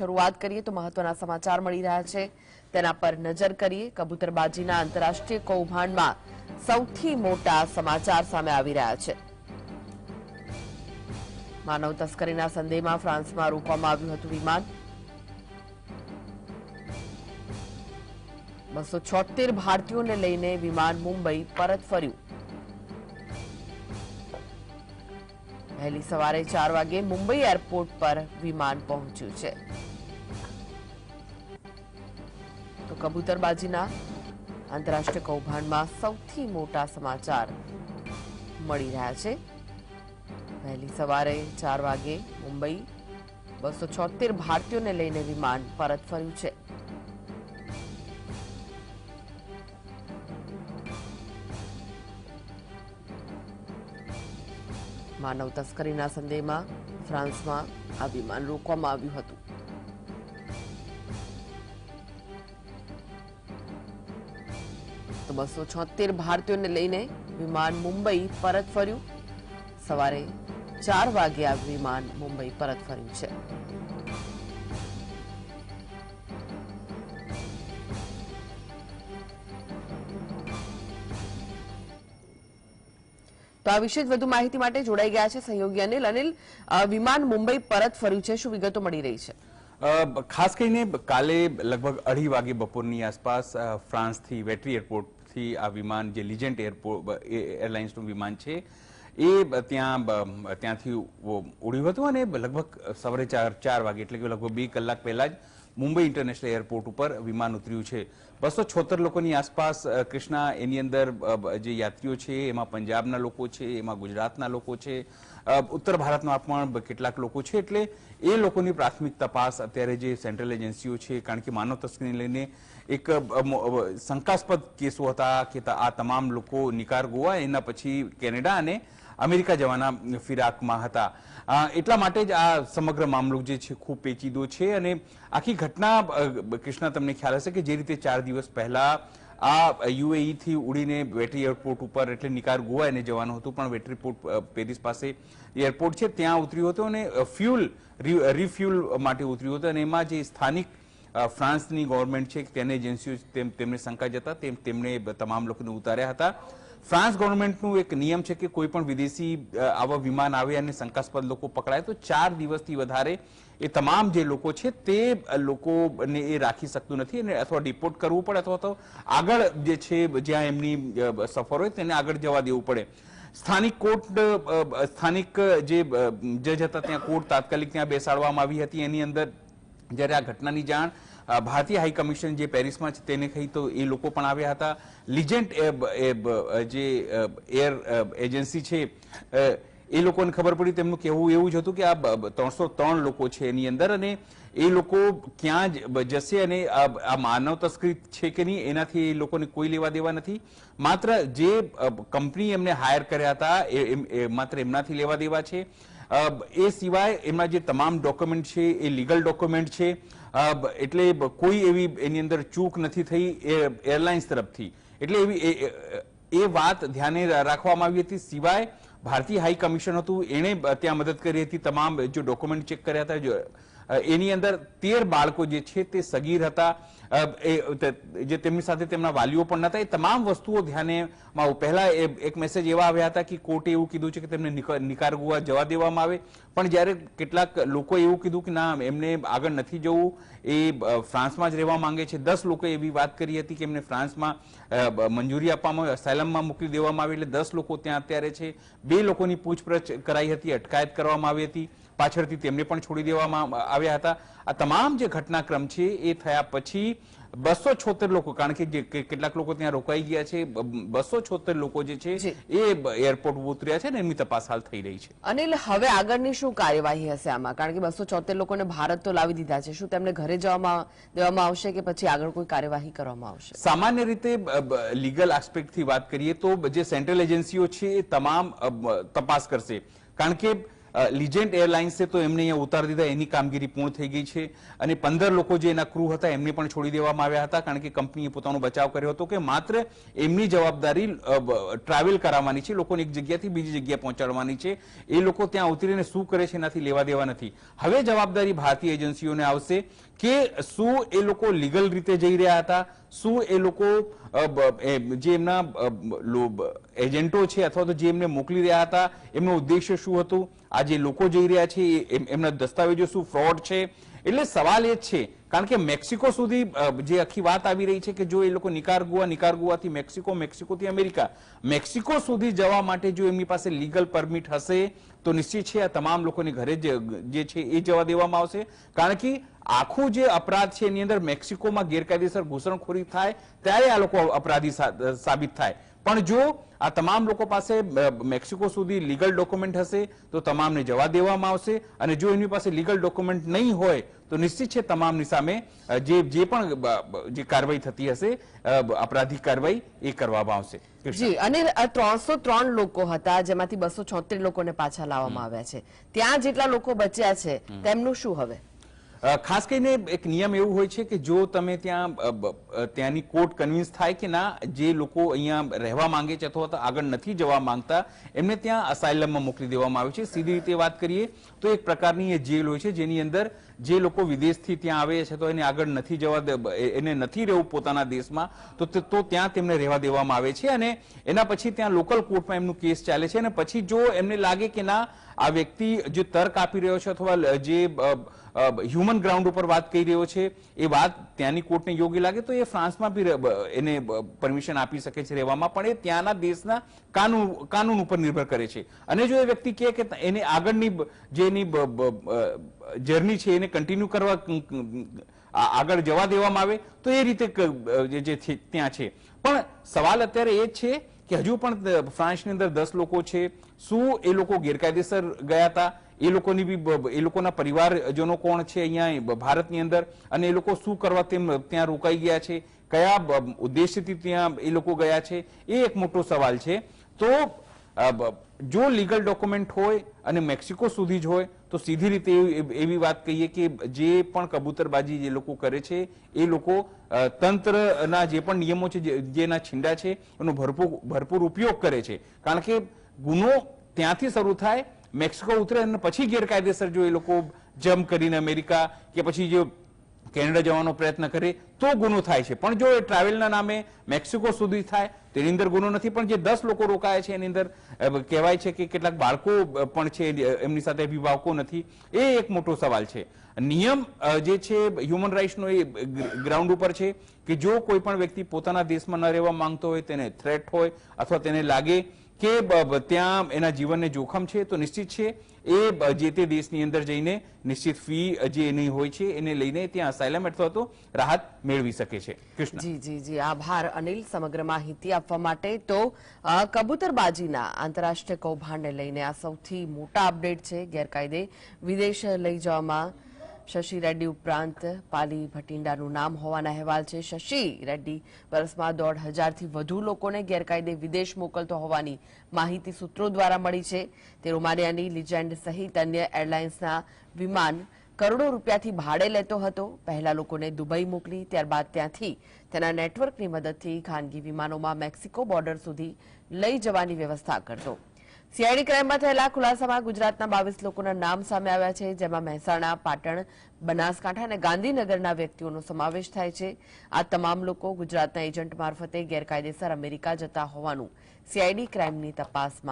શરૂઆત કરીએ તો મહત્વના સમાચાર મળી રહ્યા છે. તેના પર નજર કરીએ. કબૂતરબાજીના આંતરરાષ્ટ્રીય કૌભાંડમાં સૌથી મોટા સમાચાર સામે આવી રહ્યા છે. માનવ તસ્કરીના સંદેહમાં ફ્રાન્સમાં રોકવામાં આવ્યું હતું વિમાન. બસો છોતેર ભારતીયોને લઈને વિમાન મુંબઈ પરત ફર્યું. વહેલી સવારે ચાર વાગે મુંબઈ એરપોર્ટ પર વિમાન પહોંચ્યું છે. કબૂતરબાજીના આંતરરાષ્ટ્રીય કૌભાંડમાં સૌથી મોટા સમાચાર મળી રહ્યા છે. વહેલી સવારે ચાર વાગે મુંબઈ બસો છોતેર ભારતીયોને લઈને વિમાન પરત ફર્યું છે. માનવ તસ્કરીના સંદેહમાં ફ્રાન્સમાં આ વિમાન રોકવામાં આવ્યું હતું. તો બસો છોતેર ભારતીયોને લઈને વિમાન મુંબઈ પરત ફર્યું. સવારે ચાર વાગે આ વિમાન મુંબઈ પરત ફર્યું છે. તો આ વિશે વધુ માહિતી માટે જોડાઈ ગયા છે સહયોગી અનિલ. અનિલ વિમાન મુંબઈ પરત ફર્યું છે, શું વિગતો મળી રહી છે? ખાસ કરીને કાલે લગભગ અઢી વાગે બપોરની આસપાસ ફ્રાન્સથી વેટરી એરપોર્ટથી આ વિમાન જે લિજેન્ટ એરપોર્ટ એરલાઇન્સનું વિમાન છે, એ ત્યાં ત્યાંથી ઉડ્યું હતું અને લગભગ સવારે ચાર ચાર વાગે એટલે કે લગભગ બે કલાક પહેલા જ મુંબઈ ઇન્ટરનેશનલ એરપોર્ટ ઉપર વિમાન ઉતર્યું છે. બસો છોતર લોકોની આસપાસ કૃષ્ણા, એની અંદર જે યાત્રીઓ છે, એમાં પંજાબના લોકો છે, એમાં ગુજરાતના લોકો છે ઉત્તર ભારતના પણ કેટલાક લોકો છે, એટલે એ લોકોની પ્રાથમિક તપાસ અત્યારે જે સેન્ટ્રલ એજન્સીઓ છે, કારણ કે માનવ તસ્કરીને લઈને એક શંકાસ્પદ કેસો હતા કે આ તમામ લોકો નિકાર ગોવા એના પછી કેનેડા અને અમેરિકા જવાના ફિરાકમાં હતા. એટલા માટે જ આ સમગ્ર મામલો જે છે ખૂબ પેચીદો છે અને આખી ઘટના કૃષ્ણા તમને ખ્યાલ હશે કે જે રીતે ચાર દિવસ પહેલા આ યુએઈ થી ઉડીને વેટરી એરપોર્ટ ઉપર એટલે નિકાર ગોવા એને જવાનું હતું, પણ વેટરી પોર્ટ પેરિસ પાસે એરપોર્ટ છે ત્યાં ઉતર્યું હતું અને ફ્યુલ રિફ્યુલ માટે ઉતર્યું હતું અને એમાં જે સ્થાનિક ફ્રાન્સની ગવર્મેન્ટ છે, તેને એજન્સીઓ તેમ- તેમને શંકા જતા, તેમ તેમણે તમામ લોકોને ઉતાર્યા હતા. ફ્રાન્સ ગવર્મેન્ટનું એક નિયમ છે કે કોઈ પણ વિદેશી આવા વિમાન આવે અને શંકાસ્પદ લોકો પકડાય, તો ચાર દિવસથી વધારે એ તમામ જે લોકો છે તે લોકોને એ રાખી શકતું નથી અને અથવા ડિપોર્ટ કરવું પડે અથવા તો આગળ જે છે જ્યાં એમની સફર હોય તેને આગળ જવા દેવું પડે. સ્થાનિક કોર્ટ સ્થાનિક જે જજ હતા ત્યાં કોર્ટ તાત્કાલિક ત્યાં બેસાડવામાં આવી હતી. એની અંદર જ્યારે આ ઘટનાની જાણ ભારતીય હાઈ કમિશન જે પેરિસમાં છે તેને કહી તો એ લોકો પણ આવ્યા હતા. લિજેન્ટ જે એર એજન્સી છે એ લોકોને ખબર પડી તેમનું કહેવું એવું જ હતું કે આ ત્રણસો ત્રણ લોકો છે એની અંદર અને એ લોકો ક્યાં જ જશે અને આ માનવ તસ્કરી છે કે નહીં એનાથી એ લોકોને કોઈ લેવા દેવા નથી. માત્ર જે કંપની એમને હાયર કર્યા હતા એ માત્ર એમનાથી લેવા દેવા છે. એ સિવાય એમના જે તમામ ડોક્યુમેન્ટ છે, એ લીગલ ડોક્યુમેન્ટ છે એટલે કોઈ એવી એની અંદર ચૂક નથી થઈ એરલાઇન્સ તરફથી. એટલે એવી એ- વાત ધ્યાને રાખવામાં આવી હતી. સિવાય ભારતીય હાઈ કમિશન હતું, એણે ત્યાં મદદ કરી હતી, તમામ જો ડોક્યુમેન્ટ ચેક કર્યા હતા એની અંદર તેર બાળકો જે છે તે સગીર હતા. જે તેમની સાથે તેમના વાલીઓ પણ નતા, એ તમામ વસ્તુઓ ધ્યાને માં પહેલા એક મેસેજ એવા આવ્યા હતા કે કોર્ટે એવું કીધું છે કે તેમને નિકાર નિકારગુઆ જવા દેવામાં આવે. પણ જ્યારે કેટલાક લોકો એવું કીધું કે ના, એમને આગળ નથી જવું, એ ફ્રાન્સમાં જ રહેવા માંગે છે. દસ લોકોએ એવી વાત કરી હતી કે એમને ફ્રાન્સમાં મંજૂરી આપવામાં આવે અસાયલમમાં મોકલી દેવામાં આવી, એટલે દસ લોકો ત્યાં અત્યારે છે. બે લોકોની પૂછપરછ કરાઈ હતી, અટકાયત કરવામાં આવી હતી. પાછળથી તેમને પણ છોડી દેવામાં આવ્યા હતા. આ તમામ જે ઘટનાક્રમ છે, એ થયા પછી બસો છોતેર લોકો કારણ કે જે કેટલાક લોકો ત્યાં રોકાઈ ગયા છે. બસો છોતેર લોકો જે છે એ એરપોર્ટ ઉતર્યા છે ને એમની તપાસ હાલ થઈ રહી છે. અનિલ હવે આગળની શું કાર્યવાહી હશે આમાં? કારણ કે બસો છોતેર લોકોને ભારત તો લાવી દીધા છે. શું તેમને ઘરે જવામાં દેવામાં આવશે કે પછી આગળ કોઈ કાર્યવાહી કરવામાં આવશે? સામાન્ય રીતે લીગલ આસ્પેક્ટથી વાત કરીએ તો જે સેન્ટ્રલ એજન્સીઓ છે એ તમામ તપાસ કરશે. કારણ કે લિજેન્ડ એરલાઇન્સ તો એમને અહીંયા ઉતારી દીધા, એની કામગીરી પૂર્ણ થઈ ગઈ છે. અને પંદર લોકો જે એના ક્રૂ હતા, એમને પણ છોડી દેવામાં આવ્યા હતા, કારણ કે કંપનીએ પોતાનો બચાવ કર્યો હતો કે માત્ર એમની જવાબદારી ટ્રાવેલ કરાવવાની છે, લોકોને એક જગ્યાથી બીજી જગ્યાએ પહોંચાડવાની છે. એ લોકો ત્યાં ઉતરીને શું કરે છે એનાથી લેવા દેવા નથી. હવે જવાબદારી ભારતીય એજન્સીઓને આવશે કે શું એ લોકો લીગલ રીતે જઈ રહ્યા હતા, શું એ લોકો જે એમના એજન્ટો છે અથવા તો જે એમને મોકલી રહ્યા હતા, એમનો ઉદ્દેશ્ય શું હતું? આ જે લોકો જઈ રહ્યા છે, એમ- એમના દસ્તાવેજો શું ફ્રોડ છે? એટલે સવાલ એ જ છે, કારણ કે મેક્સિકો સુધી જે આખી વાત આવી રહી છે કે જો એ લોકો નિકારગુઆ, નિકારગુઆથી મેક્સિકો, મેક્સિકોથી અમેરિકા, મેક્સિકો સુધી જવા માટે જો એમની પાસે લીગલ પરમિટ હશે, તો નિશ્ચિત છે આ તમામ લોકોને ઘરે જ છે એ જવા દેવામાં આવશે. કારણ કે આખું જે અપરાધ છે એની અંદર મેક્સિકોમાં ગેરકાયદેસર ઘૂસણખોરી થાય, ત્યારે આ લોકો અપરાધી સાબિત થાય. પણ જો આ તમામ લોકો પાસે મેક્સિકો સુધી લીગલ ડોક્યુમેન્ટ હશે તો તમામને જવા દેવામાં આવશે. અને જો એમની પાસે લીગલ ડોક્યુમેન્ટ નહીં હોય તો નિશ્ચિત છે તમામની સામે જે જે પણ જે કાર્યવાહી થતી હશે અપરાધી અપરાધિક કાર્યવાહી એ કરવામાં આવશે. જી અને ત્રણસો ત્રણ લોકો હતા જેમાંથી બસો છોતેર લોકોને પાછા લાવવામાં આવ્યા છે. ત્યાં જેટલા લોકો બચ્યા છે તેમનું શું હવે? ખાસ કરીને એક નિયમ એવું હોય છે કે જો તમે ત્યાં ત્યાંની કોર્ટ કન્વિન્સ થાય કે ના, જે લોકો અહીંયા રહેવા માંગે છે અથવા તો આગળ નથી જવા માંગતા, એમને ત્યાં અસાયલમમાં મોકલી દેવામાં આવે છે. સીધી રીતે વાત કરીએ તો એક પ્રકારની એ જેલ હોય છે જેની અંદર જે લોકો વિદેશથી ત્યાં આવે છે તો એને આગળ નથી જવા એને નથી રહેવું પોતાના દેશમાં, તો તો ત્યાં તેમને રહેવા દેવામાં આવે છે અને એના પછી ત્યાં લોકલ કોર્ટમાં એમનું કેસ ચાલે છે અને પછી જો એમને લાગે કે ના, આ વ્યક્તિ જે તર્ક આપી રહ્યો છે અથવા જે હ્યુમન ગ્રાઉન્ડ ઉપર વાત કરી રહ્યો છે. એ વાત ત્યાંની કોર્ટને યોગ્ય લાગે તો એ ફ્રાન્સમાં બી એને પરમિશન આપી શકે છે રહેવામાં, પણ એ ત્યાંના દેશના કાનૂન કાનૂન ઉપર નિર્ભર કરે છે. અને જો એ વ્યક્તિ કહે કે એને આગળની જે એની જર્ની છે એને કન્ટિન્યુ કરવા આગળ જવા દેવામાં આવે, તો એ રીતે જે ત્યાં છે. પણ સવાલ અત્યારે એ છે કે હજુ પણ ફ્રાન્સની અંદર દસ લોકો છે. શું એ લોકો ગેરકાયદેસર ગયા હતા? એ લોકોની બી એ લોકોના પરિવારજનો કોણ છે અહીંયા ભારતની અંદર? અને એ લોકો શું કરવા તેમ ત્યાં રોકાઈ ગયા છે? કયા ઉદ્દેશ્યથી ત્યાં એ લોકો ગયા છે? એ એક મોટો સવાલ છે. તો જો લીગલ ડોક્યુમેન્ટ હોય અને મેક્સિકો સુધી જ હોય, તો સીધી રીતે એવી વાત કહીએ કે જે પણ કબૂતરબાજી જે લોકો કરે છે, એ લોકો તંત્રના જે પણ નિયમો છે જેના છીંડા છે, એનો ભરપૂર ભરપૂર ઉપયોગ કરે છે. કારણ કે ગુનો ત્યાંથી શરૂ થાય મેક્સિકો ઉતરે અને પછી ગેરકાયદેસર જો એ લોકો જમ્પ કરીને અમેરિકા કે પછી જો કેનેડા જવાનો પ્રયત્ન કરે, તો ગુનો થાય છે. પણ જો એ ટ્રાવેલના નામે મેક્સિકો સુધી થાય તેની અંદર ગુનો નથી. પણ જે દસ લોકો રોકાયા છે, એની અંદર કહેવાય છે કે કેટલાક બાળકો પણ છે એમની સાથે અભિભાવકો નથી. એ એક મોટો સવાલ છે. નિયમ જે છે, હ્યુમન રાઇટ્સનો એ ગ્રાઉન્ડ ઉપર છે કે જો કોઈ પણ વ્યક્તિ પોતાના દેશમાં ન રહેવા માંગતો હોય, તેને થ્રેટ હોય અથવા તેને લાગે કે ત્યાં એના જીવનને જોખમ છે, તો નિશ્ચિત છે. એ જે તે દેશની અંદર જઈને નિશ્ચિત ફી જે એની હોય છે, એને લઈને ત્યાં અસાયલમ અથવા તો રાહત મેળવી શકે છે. જી જી જી. આભાર અનિલ સમગ્ર માહિતી આપવા માટે. તો કબૂતરબાજીના આંતરરાષ્ટ્રીય કૌભાંડને લઈને આ સૌથી મોટા અપડેટ છે. ગેરકાયદે વિદેશ લઈ જવામાં શશી રેડ્ડી ઉપરાંત પાલી ભટિંડાનું નામ હોવાના અહેવાલ છે. શશી રેડ્ડી વર્ષમાં દોઢ હજારથી વધુ લોકોને ગેરકાયદે વિદેશ મોકલતો હોવાની માહિતી સૂત્રો દ્વારા મળી છે. તે રોમાનિયાની લિજેન્ડ સહિત અન્ય એરલાઇન્સના વિમાન કરોડો રૂપિયાથી ભાડે લેતો હતો. પહેલા લોકોને દુબઈ મોકલી, ત્યારબાદ ત્યાંથી તેના નેટવર્કની મદદથી ખાનગી વિમાનોમાં મેક્સિકો બોર્ડર સુધી લઈ જવાની વ્યવસ્થા કરતો. સીઆઈડી ક્રાઇમમાં થયેલા ખુલાસામાં ગુજરાતના બાવીસ લોકોના નામ સામે આવ્યા છે, જેમાં મહેસાણા, પાટણ, બનાસકાંઠા અને ગાંધીનગરના વ્યક્તિઓનો સમાવેશ થાય છે. આ તમામ લોકો ગુજરાતના એજન્ટ મારફતે ગેરકાયદેસર અમેરિકા જતા હોવાનું સીઆઈડી ક્રાઇમની તપાસમાં